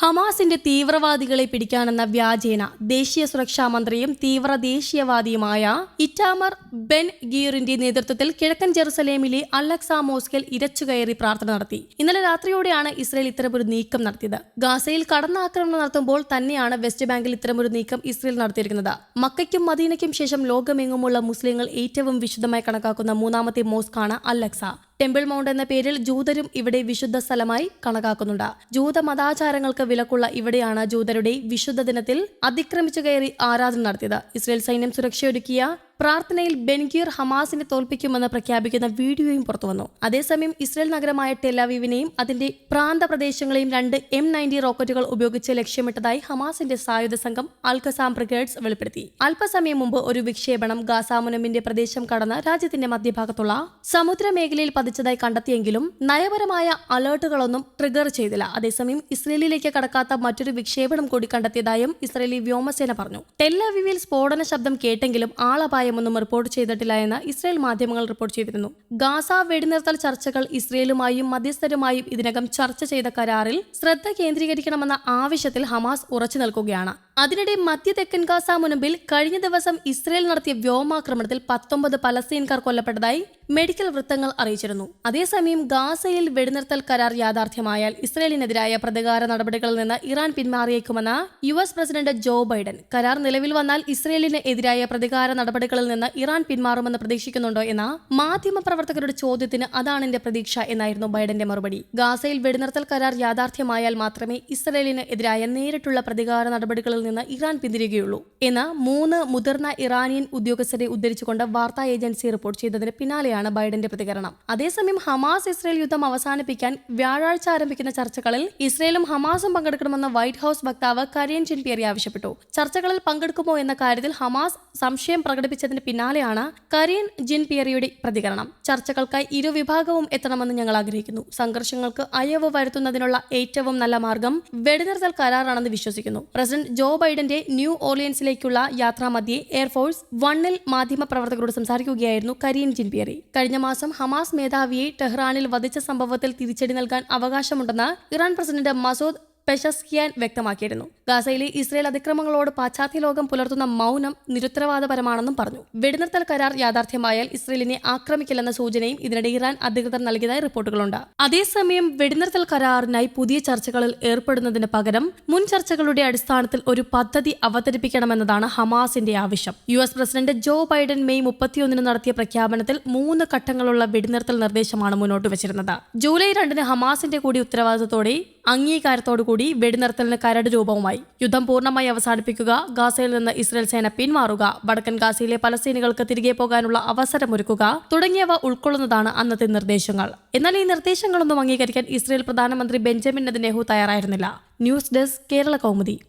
ഹമാസിന്റെ തീവ്രവാദികളെ പിടിക്കാനെന്ന വ്യാജേന ദേശീയ സുരക്ഷാ മന്ത്രിയും തീവ്ര ദേശീയവാദിയുമായ ഇറ്റാമർ ബെൻ ഗീറിന്റെ നേതൃത്വത്തിൽ കിഴക്കൻ ജെറുസലേമിലെ അലക്സ മോസ്കിൽ ഇരച്ചുകയറി പ്രാർത്ഥന നടത്തി. ഇന്നലെ രാത്രിയോടെയാണ് ഇസ്രയേൽ ഇത്തരമൊരു നീക്കം നടത്തിയത്. ഗാസയിൽ കടന്നാക്രമണം നടത്തുമ്പോൾ തന്നെയാണ് വെസ്റ്റ് ബാങ്കിൽ ഇത്തരമൊരു നീക്കം ഇസ്രയേൽ നടത്തിയിരിക്കുന്നത്. മക്കയ്ക്കും മദീനയ്ക്കും ശേഷം ലോകമെങ്ങുമുള്ള മുസ്ലിങ്ങൾ ഏറ്റവും വിശുദ്ധമായി കണക്കാക്കുന്ന മൂന്നാമത്തെ മോസ്കാണ് അലക്സ. ടെമ്പിൾ മൗണ്ട് എന്ന പേരിൽ ജൂതരും ഇവിടെ വിശുദ്ധ സ്ഥലമായി കണക്കാക്കുന്നുണ്ട്. ജൂത മതാചാരങ്ങൾക്ക് വിലക്കുള്ള ഇവിടെയാണ് ജൂതരുടെ വിശുദ്ധ ദിനത്തിൽ അതിക്രമിച്ചു കയറി ആരാധന നടത്തിയത്. ഇസ്രയേൽ സൈന്യം സുരക്ഷയൊരുക്കിയ പ്രാർത്ഥനയിൽ ബെൻഗീർ ഹമാസിനെ തോൽപ്പിക്കുമെന്ന് പ്രഖ്യാപിക്കുന്ന വീഡിയോയും പുറത്തുവന്നു. അതേസമയം ഇസ്രയേൽ നഗരമായ ടെലാവീവിനെയും അതിന്റെ പ്രാന്ത പ്രദേശങ്ങളെയും രണ്ട് എം നയന്റി റോക്കറ്റുകൾ ഉപയോഗിച്ച് ലക്ഷ്യമിട്ടതായി ഹമാസിന്റെ സായുധ സംഘം അൽഖസാം ബ്രിഗേഡ്സ് വെളിപ്പെടുത്തി. അല്പസമയം മുമ്പ് ഒരു വിക്ഷേപണം ഗാസാമുനമിന്റെ പ്രദേശം കടന്ന് രാജ്യത്തിന്റെ മധ്യഭാഗത്തുള്ള സമുദ്രമേഖലയിൽ പതിച്ചതായി കണ്ടെത്തിയെങ്കിലും നയപരമായ അലേർട്ടുകളൊന്നും ട്രിഗർ ചെയ്തില്ല. അതേസമയം ഇസ്രയേലിലേക്ക് കടക്കാത്ത മറ്റൊരു വിക്ഷേപണം കൂടി കണ്ടെത്തിയതായും ഇസ്രയേലി വ്യോമസേന പറഞ്ഞു. ടെല്ലവിവിൽ സ്ഫോടന ശബ്ദം കേട്ടെങ്കിലും ആളപായമൊന്നും റിപ്പോർട്ട് ചെയ്തിട്ടില്ല എന്ന് ഇസ്രയേൽ മാധ്യമങ്ങൾ റിപ്പോർട്ട് ചെയ്തിരുന്നു. ഗാസ വെടിനിർത്തൽ ചർച്ചകൾ ഇസ്രയേലുമായും മധ്യസ്ഥരുമായും ഇതിനകം ചർച്ച ചെയ്ത കരാറിൽ ശ്രദ്ധ കേന്ദ്രീകരിക്കണമെന്ന ആവശ്യത്തിൽ ഹമാസ് ഉറച്ചു നിൽക്കുകയാണ്. അതിനിടെ മധ്യ തെക്കൻ ഗാസ മുനമ്പിൽ കഴിഞ്ഞ ദിവസം ഇസ്രയേൽ നടത്തിയ വ്യോമാക്രമണത്തിൽ പത്തൊമ്പത് പലസ്തീൻകാർ കൊല്ലപ്പെട്ടതായി മെഡിക്കൽ വൃത്തങ്ങൾ അറിയിച്ചിരുന്നു. അതേസമയം ഗാസയിൽ വെടിനിർത്തൽ കരാർ യാഥാർത്ഥ്യമായാൽ ഇസ്രയേലിനെതിരായ പ്രതികാര നടപടികളിൽ നിന്ന് Iran പിന്മാറിയേക്കുമെന്ന് U S president Joe Biden. കരാർ നിലവിൽ വന്നാൽ ഇസ്രയേലിന് എതിരായ പ്രതികാര നടപടികളിൽ നിന്ന് ഇറാൻ പിന്മാറുമെന്ന് പ്രതീക്ഷിക്കുന്നുണ്ടോ എന്ന മാധ്യമപ്രവർത്തകരുടെ ചോദ്യത്തിന് അതാണ് എന്റെ പ്രതീക്ഷ എന്നായിരുന്നു ബൈഡന്റെ മറുപടി. ഗാസയിൽ വെടിനിർത്തൽ കരാർ യാഥാർത്ഥ്യമായാൽ മാത്രമേ ഇസ്രയേലിന് എതിരായ നേരിട്ടുള്ള പ്രതികാര നടപടികളിൽ നിന്ന് ഇറാൻ പിന്തിരികയുള്ളൂ എന്ന് മൂന്ന് മുതിർന്ന ഇറാനിയൻ ഉദ്യോഗസ്ഥരെ ഉദ്ധരിച്ചുകൊണ്ട് വാർത്താ ഏജൻസി റിപ്പോർട്ട് ചെയ്തതിന് പിന്നാലെയാണ് ബൈഡന്റെ പ്രതികരണം. അതേസമയം ഹമാസ് ഇസ്രയേൽ യുദ്ധം അവസാനിപ്പിക്കാൻ വ്യാഴാഴ്ച ആരംഭിക്കുന്ന ചർച്ചകളിൽ ഇസ്രയേലും ഹമാസും പങ്കെടുക്കണമെന്ന് വൈറ്റ് ഹൌസ് വക്താവ് കരിയൻ ചിൻപിയറി ആവശ്യപ്പെട്ടു. ചർച്ചകളിൽ പങ്കെടുക്കുമോ എന്ന കാര്യത്തിൽ ഹമാസ് സംശയം പ്രകടിപ്പിച്ചതിന് പിന്നാലെയാണ് കരിയൻ ജിൻ പിയറിയുടെ പ്രതികരണം. ചർച്ചകൾക്കായി ഇരുവിഭാഗവും എത്തണമെന്ന് ഞങ്ങൾ ആഗ്രഹിക്കുന്നു. സംഘർഷങ്ങൾക്ക് അയവ് വരുത്തുന്നതിനുള്ള ഏറ്റവും നല്ല മാർഗം വെടിനിർത്തൽ കരാറാണെന്ന് വിശ്വസിക്കുന്നു. പ്രസിഡന്റ് ജോ ബൈഡന്റെ ന്യൂ ഓർലിയൻസിലേക്കുള്ള യാത്രാമധ്യേ എയർഫോഴ്സ് വണ്ണിൽ മാധ്യമപ്രവർത്തകരോട് സംസാരിക്കുകയായിരുന്നു കരീൻ ജിൻ പിയറി കഴിഞ്ഞ മാസം ഹമാസ് മേധാവിയെ ടെഹ്റാനിൽ വധിച്ച സംഭവത്തിൽ തിരിച്ചടി നൽകാൻ അവകാശമുണ്ടെന്ന് ഇറാൻ പ്രസിഡന്റ് മസൂദ് പെഷസ്കിയാൻ വ്യക്തമാക്കിയിരുന്നു. ഗാസയിലെ ഇസ്രയേൽ അതിക്രമങ്ങളോട് പാശ്ചാത്യ ലോകം പുലർത്തുന്ന മൗനം നിരുത്തരവാദപരമാണെന്നും പറഞ്ഞു. വെടിനിർത്തൽ കരാർ യാഥാർത്ഥ്യമായാൽ ഇസ്രയേലിനെ ആക്രമിക്കില്ലെന്ന സൂചനയും ഇതിനിടെ ഇറാൻ അധികൃതർ നൽകിയതായി റിപ്പോർട്ടുകളുണ്ട്. അതേസമയം വെടിനിർത്തൽ കരാറിനായി പുതിയ ചർച്ചകളിൽ ഏർപ്പെടുന്നതിന് പകരം മുൻ ചർച്ചകളുടെ അടിസ്ഥാനത്തിൽ ഒരു പദ്ധതി അവതരിപ്പിക്കണമെന്നതാണ് ഹമാസിന്റെ ആവശ്യം. U S president Joe Biden May മുപ്പത്തിയൊന്നിന് നടത്തിയ പ്രഖ്യാപനത്തിൽ മൂന്ന് ഘട്ടങ്ങളുള്ള വെടിനിർത്തൽ നിർദ്ദേശമാണ് മുന്നോട്ട് വെച്ചിരുന്നത്. ജൂലൈ രണ്ടിന് ഹമാസിന്റെ കൂടി ഉത്തരവാദിത്തത്തോടെ അംഗീകാരത്തോടുകൂടി വെടിനിർത്തലിന് കരട് രൂപവുമായി. യുദ്ധം പൂർണമായി അവസാനിപ്പിക്കുക ഗാസയിൽ നിന്ന് ഇസ്രയേൽ സേന പിന്മാറുക വടക്കൻ ഗാസയിലെ പലസ്തീനികൾക്ക് തിരികെ പോകാനുള്ള അവസരമൊരുക്കുക തുടങ്ങിയവ ഉൾക്കൊള്ളുന്നതാണ് അന്നത്തെ നിർദ്ദേശങ്ങൾ. എന്നാൽ ഈ നിർദ്ദേശങ്ങളൊന്നും അംഗീകരിക്കാൻ ഇസ്രയേൽ പ്രധാനമന്ത്രി ബെഞ്ചമിൻ നെതന്യാഹു തയ്യാറായിരുന്നില്ല. News desk Kerala Kaumudi.